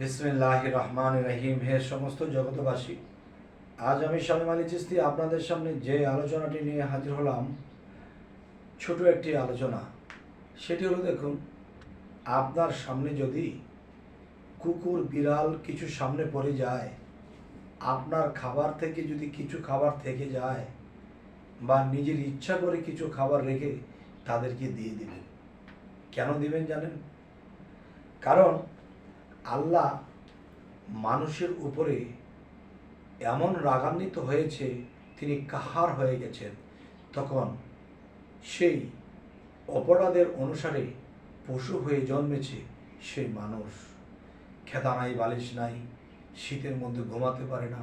বিসমিল্লাহ রহমান রহিম হে সমস্ত জগতবাসী আজ আমি শামিম আলী চিস্তি আপনাদের সামনে যে আলোচনাটি নিয়ে হাজির হলাম, ছোট একটি আলোচনা। সেটি হলো দেখুন, আপনার সামনে যদি কুকুর, বিড়াল কিছু সামনে পড়ে যায়, আপনার খাবার থেকে যদি কিছু খাবার থেকে যায় বা নিজের ইচ্ছা করে কিছু খাবার রেখে তাদেরকে দিয়ে দিবেন। কেন দিবেন জানেন? কারণ আল্লাহ মানুষের উপরে এমন রাগান্বিত হয়েছে, তিনি কাহার হয়ে গেছেন। তখন সেই অপরাধের অনুসারে পশু হয়ে জন্মেছে সেই মানুষ। খেতা নাই, বালিশ নাই, শীতের মধ্যে ঘুমাতে পারে না,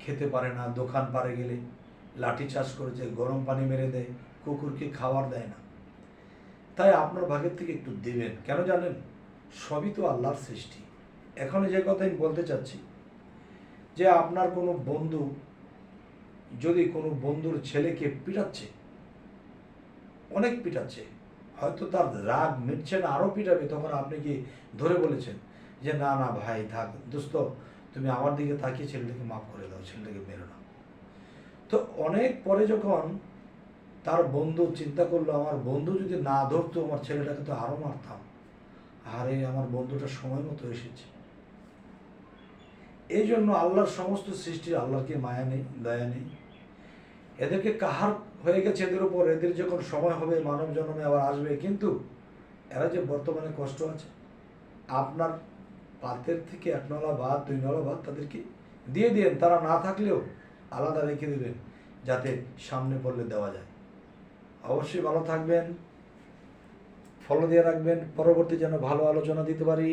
খেতে পারে না, দোকান পারে গেলে, লাঠি চাষ করেছে, গরম পানি মেরে দেয়, কুকুরকে খাবার দেয় না। তাই আপনার ভাগের থেকে একটু দেবেন, কেন জানেন? সবই তো আল্লাহর সৃষ্টি। এখন যে কথা আমি বলতে চাচ্ছি, যে আপনার কোনো বন্ধু, যদি কোনো বন্ধুর ছেলেকে পিটাচ্ছে, অনেক পিটাচ্ছে, হয়তো তার রাগ মিটছে না আরও পিটাবে, তখন আপনি কি ধরে বলেছেন যে, না না ভাই, থাক, দোস্ত, তুমি আমার দিকে তাকিয়ে ছেলেটাকে মাফ করে দাও, ছেলেটাকে মেরো না তো অনেক পরে যখন তার বন্ধু চিন্তা করল, আমার বন্ধু যদি না ধরতো, আমার ছেলেটাকে তো আরও মারতাম। আরে আমার বন্ধুটা সময় মতো এসেছে। এই জন্য আল্লাহর সমস্ত সৃষ্টি আল্লাহকে মায়া নেই, দয়া নেই। এদেরকে কাহার হয়ে গেছে এদের উপর? এদের যখন সময় হবে, মানব জন্মে আবার আসবে। কিন্তু এরা যে বর্তমানে কষ্ট আছে, আপনার পাতের থেকে এক নলা ভাত, দুই নলা ভাত তাদেরকে দিয়ে দিন তারা না থাকলেও আলাদা রেখে দেবেন, যাতে সামনে পড়লে দেওয়া যায়। অবশ্যই ভালো থাকবেন। ফলো দিয়ে রাখবেন। পরবর্তী যেন ভালো আলোচনা দিতে পারি।